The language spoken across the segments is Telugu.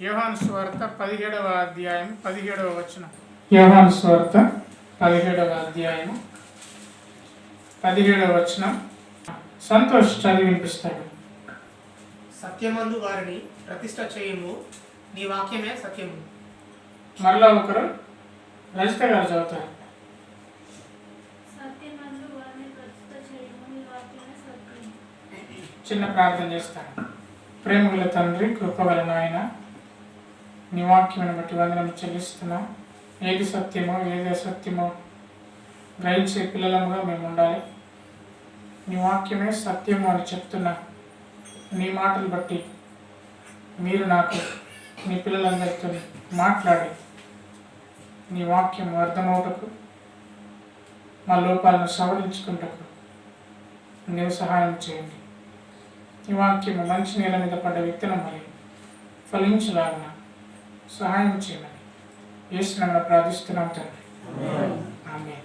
యోహాను స్వార్త పదిహేడవ అధ్యాయం పదిహేడవ వచనం. యోహాను స్వార్త పదిహేడవ అధ్యాయము పదిహేడవ వచనం. సంతోష్ చదివి వినిపిస్తాడు. సత్యమందు వారిని ప్రతిష్ట చేయము. నీ వాక్యమే సత్యము. మరలా ఒకరు రజిత గారు చదువుతారు. సత్యమందు వారిని ప్రస్తుత చేయము. నీ వాక్యమే సత్యం చిన్న ప్రార్థన చేస్తాను ప్రేమగల తండ్రి కృపగల నాయన నీ వాక్యమును బట్టి వందనం చెల్లిస్తున్నాం. ఏది సత్యమో ఏది అసత్యమో గ్రహించే పిల్లలముగా మేము ఉండాలి. నీ వాక్యమే సత్యము అని చెప్తున్నా నీ మాటలు బట్టి మీరు నాకు నీ పిల్లలందరితో మాట్లాడి నీ వాక్యం అర్థమవుటకు మా లోపాలను సవరించుకుంటకు నీవు సహాయం చేయండి. ఈ వాక్యము మంచి నేల మీద పడ్డ విత్తనం మరి ఫలించలాగిన. సహాయం చేయమని. యేసునామమున ప్రార్థిస్తున్నాం తండ్రి. ఆమె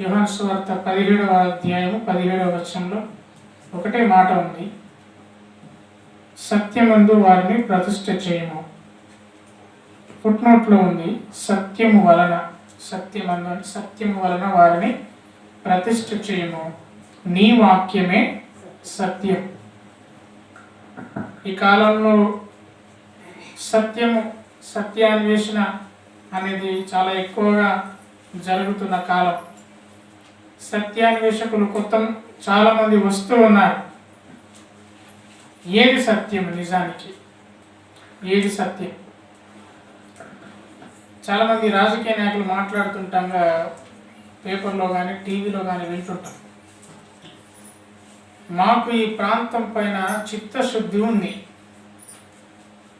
యోహాను సువార్త పదిహేడవ అధ్యాయము పదిహేడవ వచనంలో ఒకటే మాట ఉంది. సత్యమందు వారిని ప్రతిష్ఠ చేయము. ఫుట్నోట్లో ఉంది సత్యము వలన సత్యమందు సత్యము వలన వారిని ప్రతిష్ఠ చేయము. నీ వాక్యమే సత్యం. ఈ కాలంలో సత్యము సత్యాన్వేషణ అనేది చాలా ఎక్కువగా జరుగుతున్న కాలం. సత్యాన్వేషకులు కొత్త చాలామంది వస్తూ ఉన్నారు. ఏది సత్యం నిజానికి? ఏది సత్యం? చాలామంది రాజకీయ నాయకులు మాట్లాడుతుంటాగా పేపర్లో కానీ టీవీలో కానీ వింటుంటాం. మాకు ఈ ప్రాంతం పైన చిత్తశుద్ధి ఉంది.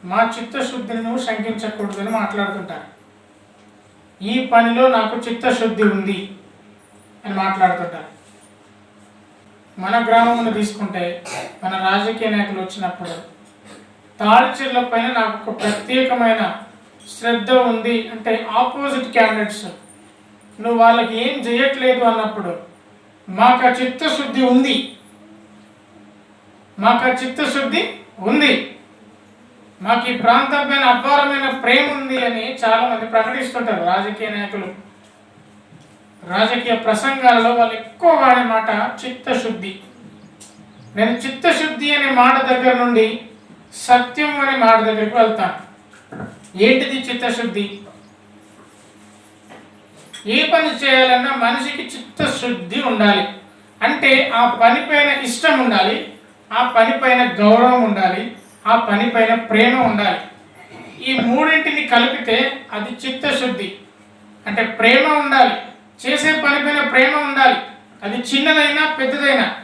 మా చిత్తశుద్ధిని నువ్వు శంకించకూడదని మాట్లాడుతుంటారు. ఈ పనిలో నాకు చిత్తశుద్ధి ఉంది అని మాట్లాడుతుంటారు. మన గ్రామంలో తీసుకుంటే మన రాజకీయ నాయకులు వచ్చినప్పుడు తాడిచెర్ల పైన నాకు ఒక ప్రత్యేకమైన శ్రద్ధ ఉంది అంటే ఆపోజిట్ క్యాండిడేట్స్. నువ్వు వాళ్ళకి ఏం చేయట్లేదు అన్నప్పుడు మాకు ఆ చిత్తశుద్ధి ఉంది. మాకు ఆ చిత్తశుద్ధి ఉంది. మాకు ఈ ప్రాంతం పైన అపారమైన ప్రేమ ఉంది అని చాలా మంది ప్రకటిస్తుంటారు రాజకీయ నాయకులు. రాజకీయ ప్రసంగాలలో వాళ్ళు ఎక్కువ వాడే మాట చిత్తశుద్ధి. నేను చిత్తశుద్ధి అనే మాట దగ్గర నుండి సత్యం అనే మాట దగ్గరికి వెళ్తాను. ఏంటిది చిత్తశుద్ధి? ఏ పని చేయాలన్నా మనిషికి చిత్తశుద్ధి ఉండాలి. అంటే ఆ పని పైన ఇష్టం ఉండాలి. ఆ పని పైన గౌరవం ఉండాలి ఆ పని పైన ప్రేమ ఉండాలి. ఈ మూడింటిని కలిపితే అది చిత్తశుద్ధి. అంటే ప్రేమ ఉండాలి చేసే పని పైన ప్రేమ ఉండాలి. అది చిన్నదైనా పెద్దదైనా.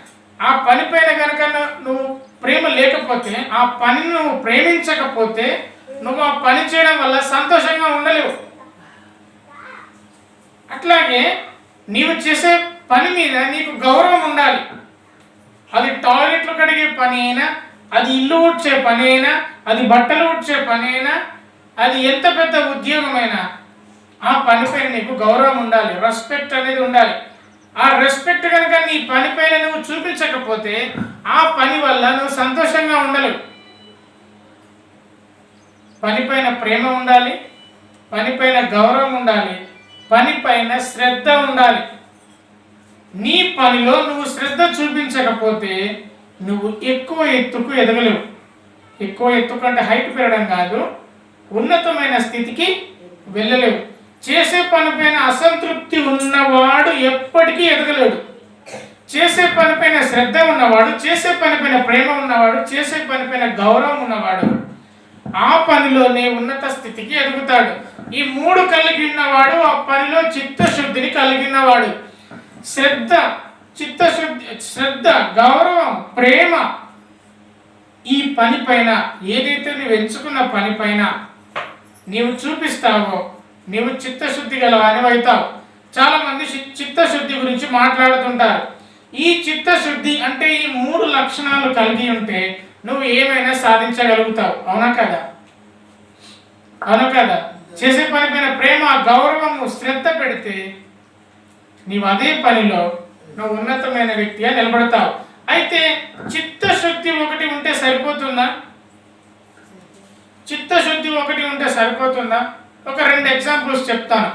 ఆ పని పైన కనుక నువ్వు ప్రేమ లేకపోతే ఆ పనిని నువ్వు ప్రేమించకపోతే నువ్వు ఆ పని చేయడం వల్ల సంతోషంగా ఉండలేవు. అట్లాగే నీవు చేసే పని మీద నీకు గౌరవం ఉండాలి. అది టాయిలెట్లు కడిగే పని అయినా అది ఇల్లు ఊడ్చే పని అయినా అది బట్టలు ఊడ్చే పని అయినా అది ఎంత పెద్ద ఉద్యోగమైనా? ఆ పనిపైన నీకు గౌరవం ఉండాలి రెస్పెక్ట్ అనేది ఉండాలి. ఆ రెస్పెక్ట్ కనుక నీ పనిపైన నువ్వు చూపించకపోతే ఆ పని వల్ల నువ్వు సంతోషంగా ఉండలేవు. పనిపైన ప్రేమ ఉండాలి పనిపైన గౌరవం ఉండాలి పనిపైన శ్రద్ధ ఉండాలి. నీ పనిలో నువ్వు శ్రద్ధ చూపించకపోతే నువ్వు ఎక్కువ ఎత్తుకు ఎదగలేవు. ఎక్కువ ఎత్తు కంటే హైట్ పెరగడం కాదు ఉన్నతమైన స్థితికి వెళ్ళలేవు. చేసే పనిపైన అసంతృప్తి ఉన్నవాడు ఎప్పటికీ ఎదగలేడు. చేసే పనిపైన శ్రద్ధ ఉన్నవాడు చేసే పనిపైన ప్రేమ ఉన్నవాడు చేసే పనిపైన గౌరవం ఉన్నవాడు ఆ పనిలోనే ఉన్నత స్థితికి ఎదుగుతాడు. ఈ మూడు కలిగి ఉన్నవాడు ఆ పనిలో చిత్తశుద్ధిని కలిగినవాడు శ్రద్ధ చిత్తశుద్ధి శ్రద్ధ గౌరవం ప్రేమ. ఈ పనిపైన ఏదైతే నువ్వు ఎంచుకున్న పనిపైన నీవు చూపిస్తావో నీవు చిత్తశుద్ధి గలవాని అవుతావు. చాలా చిత్తశుద్ధి గురించి మాట్లాడుతుంటారు. ఈ చిత్తశుద్ధి అంటే ఈ మూడు లక్షణాలు కలిగి ఉంటే నువ్వు ఏమైనా సాధించగలుగుతావు. అవునా కదా? అవునా కదా? చేసే పని పైన ప్రేమ గౌరవము శ్రద్ధ పెడితే నీవు అదే పనిలో నువ్వు ఉన్నతమైన వ్యక్తిగా నిలబడతావు. అయితే చిత్తశుద్ధి ఒకటి ఉంటే సరిపోతుందా? చిత్తశుద్ధి ఒకటి ఉంటే సరిపోతుందా? ఒక రెండు ఎగ్జాంపుల్స్ చెప్తాను.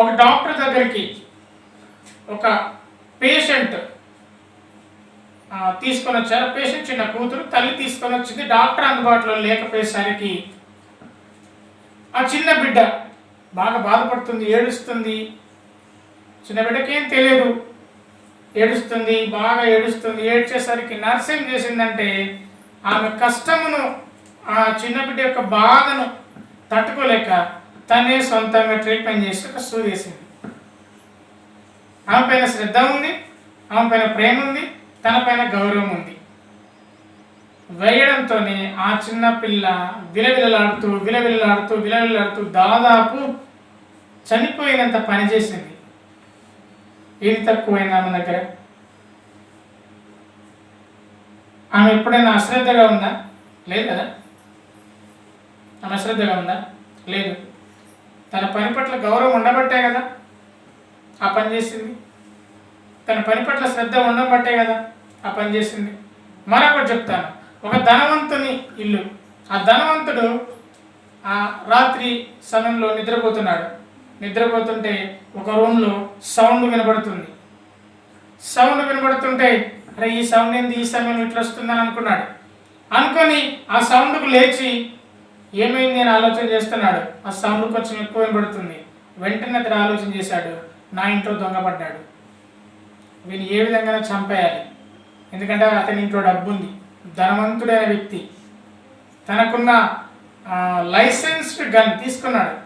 ఒక డాక్టర్ దగ్గరికి ఒక పేషెంట్ తీసుకొని వచ్చారు. పేషెంట్ చిన్న కూతురు తల్లి తీసుకొని వచ్చింది. డాక్టర్ అందుబాటులో లేకపోయేసరికి ఆ చిన్న బిడ్డ బాగా బాధపడుతుంది ఏడుస్తుంది. చిన్న బిడ్డకేం ఏం తెలియదు. ఏడుస్తుంది బాగా ఏడుస్తుంది. ఏడ్చేసరికి నర్స్ చేసిందంటే ఆమె కష్టమును ఆ చిన్న బిడ్డ యొక్క బాధను తట్టుకోలేక తనే సొంతంగా ట్రీట్మెంట్ చేసి ఒక సూ చేసింది ఆమె పైన శ్రద్ధ ఉంది ఆమె పైన ప్రేమ ఉంది తన పైన గౌరవం ఉంది. వేయడంతోనే ఆ చిన్న పిల్ల విలవిలలాడుతూ విలవిలలాడుతూ విలవిలలాడుతూ దాదాపు చనిపోయినంత పని చేసింది. ఏది తక్కువైంది ఆమె దగ్గర? ఆమె ఎప్పుడైనా అశ్రద్ధగా ఉందా? లేదు? కదా ఆమె అశ్రద్ధగా ఉందా? లేదు. తన పని పట్ల గౌరవం ఉండబట్టే కదా ఆ పని చేసింది. తన పని పట్ల శ్రద్ధ ఉండబట్టే కదా ఆ పని చేసింది. మరొకటి చెప్తాను. ఒక ధనవంతుని ఇల్లు. ఆ ధనవంతుడు ఆ రాత్రి సమయంలో నిద్రపోతున్నాడు. నిద్రపోతుంటే ఒక రూమ్లో సౌండ్ వినబడుతుంది. సౌండ్ వినబడుతుంటే అరే ఈ సౌండ్ ఏంది? ఈ సమయం ఇట్లా వస్తుందని అనుకున్నాడు. అనుకొని ఆ సౌండ్కు లేచి ఏమైంది? అని ఆలోచన చేస్తున్నాడు. ఆ సౌండ్ కొంచెం ఎక్కువ వినబడుతుంది. వెంటనే అతను ఆలోచన చేశాడు. నా ఇంట్లో దొంగపడ్డాడు వీని ఏ విధంగా చంపేయాలి. ఎందుకంటే అతని ఇంట్లో డబ్బు ఉంది ధనవంతుడైన వ్యక్తి. తనకున్న లైసెన్స్డ్ గన్ తీసుకున్నాడు.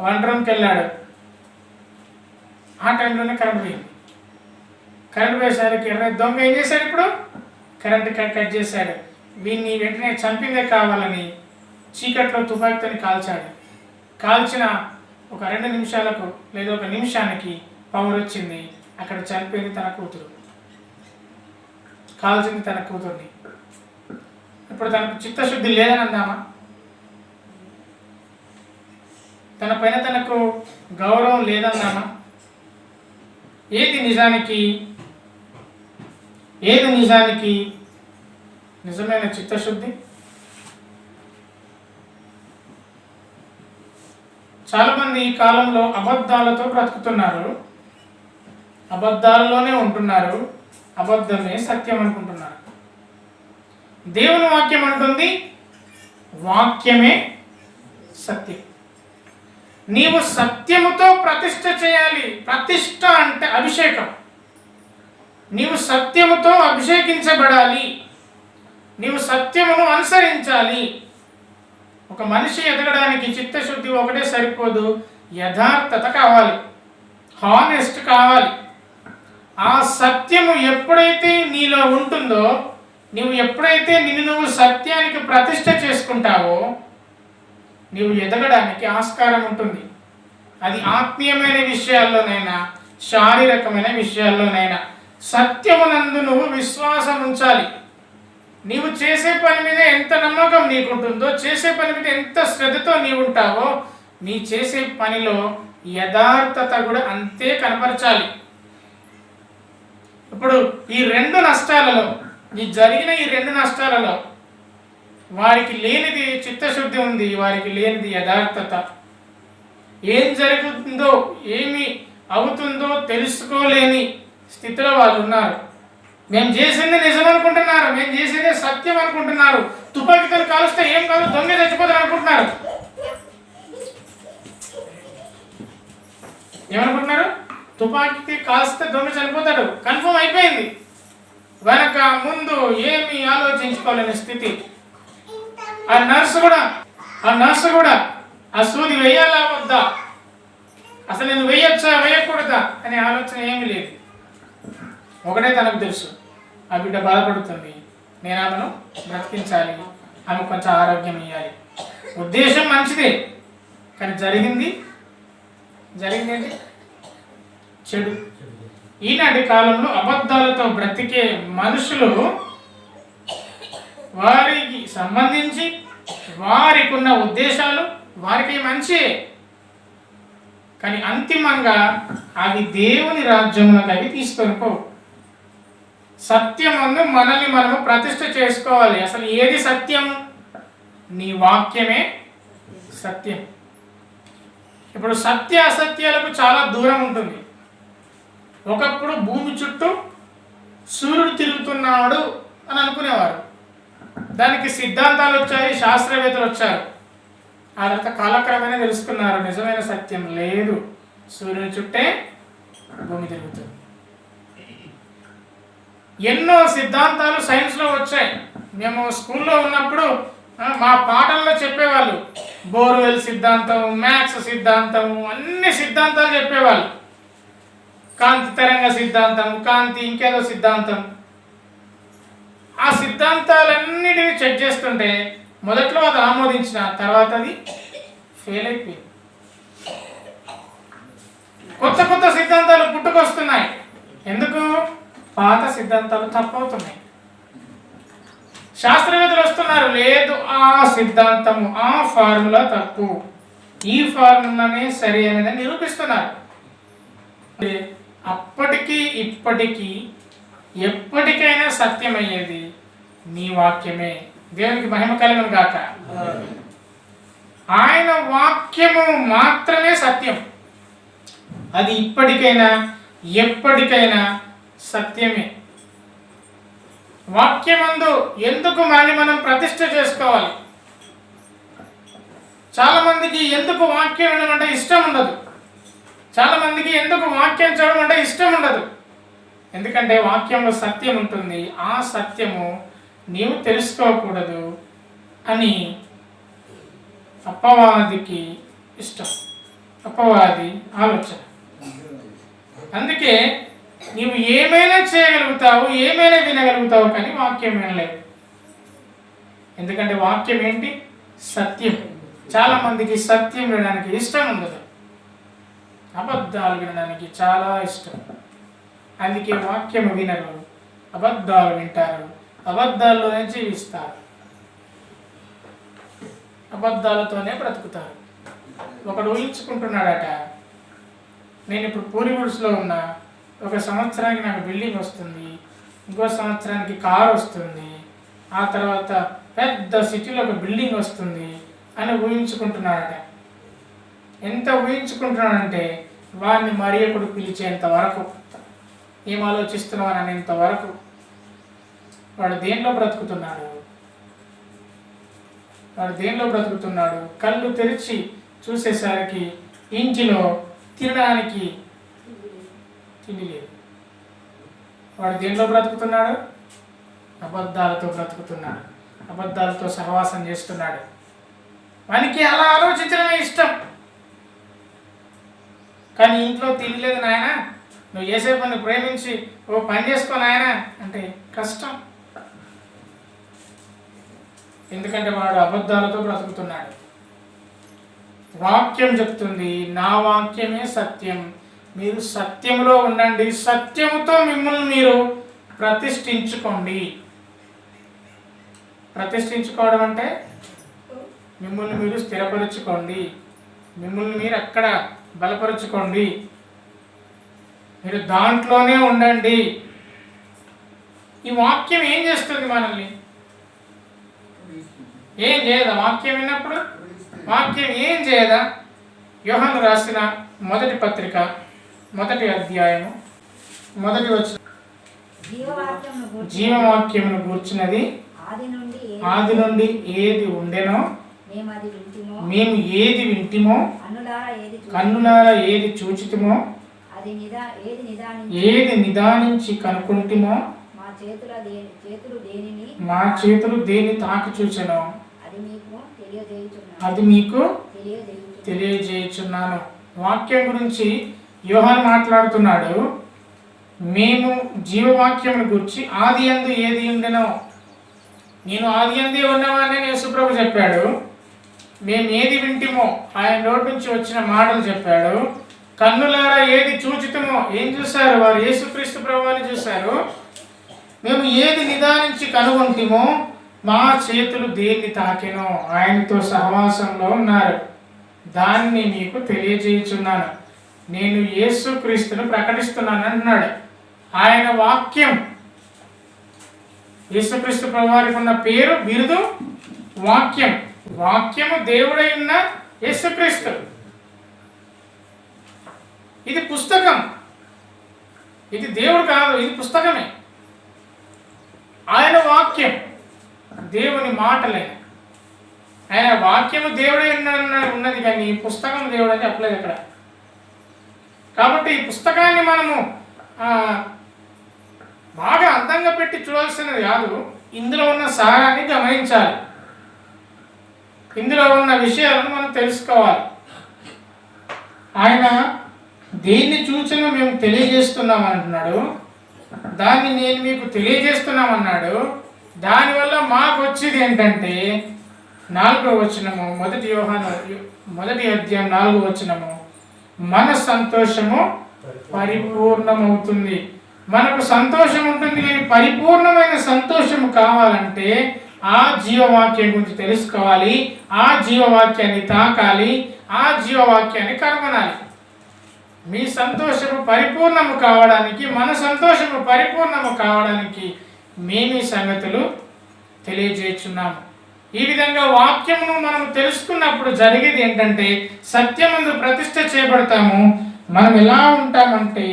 వన్ రూమ్కి వెళ్ళాడు. ఆ టైంలోనే కరెంట్ పోయింది. కరెంట్ పోయేసరికి ఎర్ర దొంగ ఏం చేశాడు ఇప్పుడు? కరెంట్ కట్ కట్ చేశాడు. వీడిని వెంటనే చంపిందే కావాలని చీకట్లో తుపాకీతో కాల్చాడు. కాల్చిన ఒక రెండు నిమిషాలకు లేదా ఒక నిమిషానికి పవర్ వచ్చింది. అక్కడ చనిపోయింది తన కూతురు. కాల్చింది తన కూతుర్ని. ఇప్పుడు తనకు చిత్తశుద్ధి లేదని అందామా? తన పైన తనకు గౌరవం లేదన్నామా ఏది నిజానికి ఏది నిజానికి నిజమైన చిత్తశుద్ధి? చాలామంది ఈ కాలంలో అబద్ధాలతో బ్రతుకుతున్నారు. అబద్ధాలలోనే ఉంటున్నారు. అబద్ధమే సత్యం అనుకుంటున్నారు. దేవుని వాక్యం అంటుంది వాక్యమే సత్యం. నీవు సత్యముతో ప్రతిష్ట చేయాలి. ప్రతిష్ట అంటే అభిషేకం. నీవు సత్యముతో అభిషేకించబడాలి. నీవు సత్యమును అనుసరించాలి. ఒక మనిషి ఎదగడానికి చిత్తశుద్ధి ఒకటే సరిపోదు. యథార్థత కావాలి. హానెస్ట్ కావాలి. ఆ సత్యము ఎప్పుడైతే నీలో ఉంటుందో నువ్వు ఎప్పుడైతే నిన్ను నువ్వు సత్యానికి ప్రతిష్ట చేసుకుంటావో నీవు ఎదగడానికి ఆస్కారం ఉంటుంది. అది ఆత్మీయమైన విషయాల్లోనైనా శారీరకమైన విషయాల్లోనైనా సత్యమునందు నువ్వు విశ్వాసం ఉంచాలి. నీవు చేసే పని మీద ఎంత నమ్మకం నీకుంటుందో చేసే పని మీద ఎంత శ్రద్ధతో నీవు ఉంటావో నీ చేసే పనిలో యథార్థత కూడా అంతే కనపరచాలి. ఇప్పుడు ఈ రెండు నష్టాలలో ఈ జరిగిన ఈ రెండు నష్టాలలో వారికి లేనిది చిత్తశుద్ధి ఉంది వారికి లేనిది యథార్థత. ఏం జరుగుతుందో ఏమి అవుతుందో తెలుసుకోలేని స్థితిలో వాళ్ళు ఉన్నారు. మేము చేసింది నిజం అనుకుంటున్నారు మేము చేసింది సత్యం అనుకుంటున్నారు. తుపాకీతలు కాలుస్తే ఏం కాదు దొంగ చచ్చిపోతారు అనుకుంటున్నారు. ఏమనుకుంటున్నారు? తుపాకీకి కాల్స్తే దొంగ చనిపోతాడు. కన్ఫర్మ్ అయిపోయింది. వెనక ముందు ఏమి ఆలోచించుకోలేని స్థితి. ఆ నర్సు కూడా ఆ నర్సు కూడా ఆ సూది వేయాలా వద్దా? అసలు నేను వేయొచ్చా వేయకూడదా అనే ఆలోచన ఏమీ లేదు. ఒకటే తనకు తెలుసు. ఆ బిడ్డ బాధపడుతుంది. నేను ఆమెను బ్రతికించాలి. ఆమె కొంచెం ఆరోగ్యం ఇవ్వాలి ఉద్దేశం మంచిదే. కానీ జరిగింది? జరిగింది ఏంటి చెడు. ఈనాటి కాలంలో అబద్ధాలతో బ్రతికే మనుషులు వారికి సంబంధించి వారికి ఉన్న ఉద్దేశాలు వారికి మంచి. కానీ అంతిమంగా అవి దేవుని రాజ్యంలోకి అవి తీసుకెళ్ళిపోవు సత్యమందు మనల్ని మనము ప్రతిష్ట చేసుకోవాలి. అసలు ఏది సత్యం? నీ వాక్యమే సత్యం. ఇప్పుడు సత్య అసత్యాలకు చాలా దూరం ఉంటుంది. ఒకప్పుడు భూమి చుట్టూ సూర్యుడు తిరుగుతున్నాడు అని అనుకునేవారు. దానికి సిద్ధాంతాలు వచ్చాయి శాస్త్రవేత్తలు వచ్చారు. ఆ తర్వాత కాలక్రమేణా తెలుసుకున్నారు నిజమైన సత్యం లేదు. సూర్యుని చుట్టే భూమి తిరుగుతుంది. ఎన్నో సిద్ధాంతాలు సైన్స్లో వచ్చాయి. మేము స్కూల్లో ఉన్నప్పుడు మా పాఠంలో చెప్పేవాళ్ళు బోర్వెల్ సిద్ధాంతం మ్యాథ్స్ సిద్ధాంతం అన్ని సిద్ధాంతాలు చెప్పేవాళ్ళు. కాంతి తరంగ సిద్ధాంతం కాంతి ఇంకేదో సిద్ధాంతం. ఆ సిద్ధాంతాలన్నిటిని చెక్ చేస్తుంటే మొదట్లో అది ఆమోదించిన తర్వాత అది ఫెయిల్ అయిపోయింది. కొత్త కొత్త సిద్ధాంతాలు పుట్టుకొస్తున్నాయి. ఎందుకు? పాత సిద్ధాంతాలు తప్పవుతున్నాయి. శాస్త్రవేత్తలు వస్తున్నారు లేదు ఆ సిద్ధాంతము ఆ ఫార్ములా తప్పు. ఈ ఫార్ములానే సరి అనేది నిరూపిస్తున్నారు. అప్పటికీ అప్పటికి ఇప్పటికీ ఎప్పటికైనా సత్యమయ్యేది నీ వాక్యమే. దేవునికి మహిమ కలుగును గాక. ఆయన వాక్యము మాత్రమే సత్యం. అది ఇప్పటికైనా ఎప్పటికైనా సత్యమే. వాక్యమందు ఎందుకు మనల్ని మనం ప్రతిష్ట చేసుకోవాలి? చాలా మందికి ఎందుకు వాక్యం వినడం అంటే ఇష్టం ఉండదు. చాలా మందికి ఎందుకు వాక్యం చదవడం అంటే ఇష్టం ఉండదు. ఎందుకంటే వాక్యంలో సత్యం ఉంటుంది. ఆ సత్యము నీవు తెలుసుకోకూడదు అని అప్పవాదికి ఇష్టం. అప్పవాది ఆలోచన. అందుకే నీవు ఏమైనా చేయగలుగుతావు ఏమైనా వినగలుగుతావు కానీ వాక్యం వినలేవు. ఎందుకంటే వాక్యం ఏంటి? సత్యం. చాలా మందికి సత్యం వినడానికి ఇష్టం ఉండదు. అబద్ధాలు వినడానికి చాలా ఇష్టం. అందుకే వాక్యము వినరు అబద్ధాలు వింటారు. అబద్ధాల్లోనే జీవిస్తారు అబద్ధాలతోనే బ్రతుకుతారు ఒకడు ఊహించుకుంటున్నాడట నేను ఇప్పుడు పూరి ఉన్నా ఒక సంవత్సరానికి నాకు బిల్డింగ్ వస్తుంది ఇంకో సంవత్సరానికి కార్ వస్తుంది ఆ తర్వాత పెద్ద సిటీలో ఒక బిల్డింగ్ వస్తుంది అని ఊహించుకుంటున్నాడట. ఎంత ఊహించుకుంటున్నాడంటే వాడిని మరి పిలిచేంత వరకు. ఏం ఆలోచిస్తున్నావు అనేంత వరకు వాడు దేనిలో బ్రతుకుతున్నాడు? వాడు దేనిలో బ్రతుకుతున్నాడు? కళ్ళు తెరిచి చూసేసరికి ఇంటిలో తినడానికి తిండి లేదు. వాడు దేనిలో బ్రతుకుతున్నాడు? అబద్ధాలతో బ్రతుకుతున్నాడు. అబద్ధాలతో సహవాసం చేస్తున్నాడు. వానికి అలా ఆలోచించడమే ఇష్టం. కానీ ఇంట్లో తినలేదు నాయనా. నువ్వు చేసే పని ప్రేమించి ఓ పని చేసుకో ఆయన అంటే కష్టం. ఎందుకంటే వాడు అబద్ధాలతో బ్రతుకుతున్నాడు. వాక్యం చెప్తుంది నా వాక్యమే సత్యం. మీరు సత్యంలో ఉండండి. సత్యముతో మిమ్మల్ని మీరు ప్రతిష్ఠించుకోండి. ప్రతిష్ఠించుకోవడం అంటే మిమ్మల్ని మీరు స్థిరపరుచుకోండి. మిమ్మల్ని మీరు అక్కడ బలపరుచుకోండి. మీరు దాంట్లోనే ఉండండి. ఈ వాక్యం ఏం చేస్తుంది మనల్ని? ఏం చేయదా? వాక్యం విన్నప్పుడు? వాక్యం ఏం చేయదా? యోహాను రాసిన మొదటి పత్రిక మొదటి అధ్యాయము మొదటి వచ్చిన జీవవాక్యమును గూర్చి జీవవాక్యమును గూర్చినది. ఆది నుండి ఏది ఉండెనో మేము ఏది వింటిమో కన్నులారా ఏది చూచితిమో ఏది నిదానించి కనుకుంటిమో మా చేతుల దేని తాకి చూచెనో? అది మీకు తెలియజేయుచున్నాను. అది మీకు తెలియజేయుచున్నాను. తెలియజేయుచున్నాను. వాక్యం గురించి యోహాన్ మాట్లాడుతున్నాడు. మేము జీవవాక్యమును గురించి ఆది అందు ఏది ఉండెనో నేను ఆది అందే ఉన్నవాన్ని యేసుప్రభు చెప్పాడు. మేము ఏది వింటిమో ఆయన నోటి నుంచి వచ్చిన మాటలు చెప్పాడు. కన్నులారా ఏది చూచితమో? ఏం చూశారు వారు? యేసుక్రీస్తు ప్రభువాన్ని చూశారు. మేము ఏది నిదానించి కనుగొంటిమో మా చేతులు దేన్ని తాకినో ఆయనతో సహవాసంలో ఉన్నారు. దాన్ని మీకు తెలియజేయుచున్నాను. నేను యేసుక్రీస్తును ప్రకటిస్తున్నాను అంటున్నాడు. ఆయన వాక్యం. యేసుక్రీస్తు ప్రభువారికి ఉన్న పేరు బిరుదు వాక్యం. వాక్యము దేవుడై ఉన్న యేసుక్రీస్తు. ఇది పుస్తకం. ఇది దేవుడు కాదు ఇది పుస్తకమే. ఆయన వాక్యం. దేవుని మాటలే. ఆయన వాక్యము దేవుడే ఉన్నది కానీ పుస్తకం దేవుడు అని చెప్పలేదు ఇక్కడ కాబట్టి ఈ పుస్తకాన్ని మనము బాగా అందంగా పెట్టి చూడాల్సినది కాదు. ఇందులో ఉన్న సారాన్ని గమనించాలి. ఇందులో ఉన్న విషయాలను మనం తెలుసుకోవాలి. ఆయన దేన్ని చూసినా మేము తెలియజేస్తున్నాం అంటున్నాడు దాన్ని నేను మీకు తెలియజేస్తున్నామన్నాడు. దానివల్ల మాకు వచ్చేది ఏంటంటే నాలుగో వచనము మొదటి యోహాను మొదటి అధ్యాయం నాలుగో వచనము మన సంతోషము పరిపూర్ణమవుతుంది. మనకు సంతోషం ఉంటుంది కానీ పరిపూర్ణమైన సంతోషము కావాలంటే ఆ జీవవాక్యం గురించి తెలుసుకోవాలి ఆ జీవవాక్యాన్ని తాకాలి ఆ జీవవాక్యాన్ని కనుగొనాలి. మీ సంతోషము పరిపూర్ణము కావడానికి మన సంతోషము పరిపూర్ణము కావడానికి మేము ఈ సంగతులు తెలియజేస్తున్నాము ఈ విధంగా వాక్యమును మనం తెలుసుకున్నప్పుడు జరిగేది ఏంటంటే సత్యమందు ప్రతిష్ట చేయబడతాము. మనం ఎలా ఉంటామంటే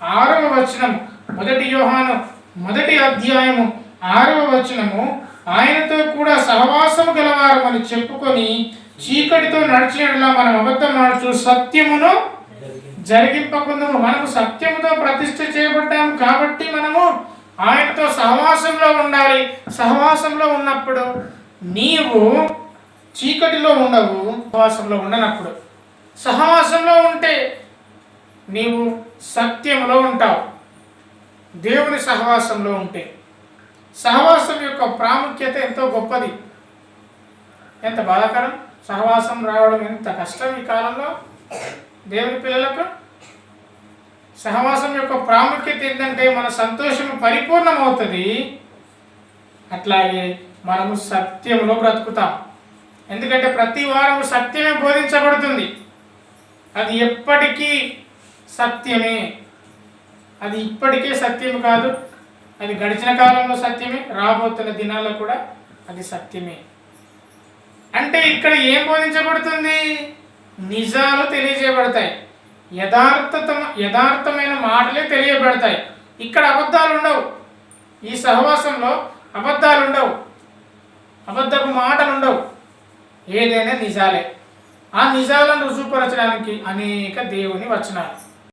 ఆరవ వచనము మొదటి యోహాను మొదటి అధ్యాయము ఆరవ వచనము ఆయనతో కూడా సహవాసము గలవారమని అని చెప్పుకొని చీకటితో నడిచినట్లా మనం అబద్ధం నడుచు సత్యమును జరిగింపకుందము మనకు సత్యముతో ప్రతిష్ఠ చేయబడ్డాము కాబట్టి మనము ఆయనతో సహవాసంలో ఉండాలి. సహవాసంలో ఉన్నప్పుడు నీవు చీకటిలో ఉండవు సహవాసంలో ఉండనప్పుడు. సహవాసంలో ఉంటే నీవు సత్యంలో ఉంటావు. దేవుని సహవాసంలో ఉంటే. సహవాసం యొక్క ప్రాముఖ్యత ఎంతో గొప్పది. ఎంత బాధాకరం. సహవాసం రావడం ఎంత కష్టం ఈ కాలంలో? దేవుని పిల్లలకు సహవాసం యొక్క ప్రాముఖ్యత ఏంటంటే మన సంతోషం పరిపూర్ణమవుతుంది. అట్లాగే మనము సత్యంలో బ్రతుకుతాం. ఎందుకంటే ప్రతి వారం సత్యమే బోధించబడుతుంది. అది ఎప్పటికీ సత్యమే. అది ఇప్పటికే సత్యం కాదు. అది గడిచిన కాలంలో సత్యమే. రాబోతున్న దినాల్లో కూడా అది సత్యమే. అంటే ఇక్కడ ఏం బోధించబడుతుంది? నిజాలు తెలియజేయబడతాయి. యథార్థత యథార్థమైన మాటలే తెలియబడతాయి. ఇక్కడ అబద్ధాలు ఉండవు ఈ సహవాసంలో అబద్ధాలు ఉండవు అబద్ధపు మాటలు ఉండవు ఏదైనా నిజాలే. ఆ నిజాలను రుజువుపరచడానికి అనేక దేవుని వచనాలు.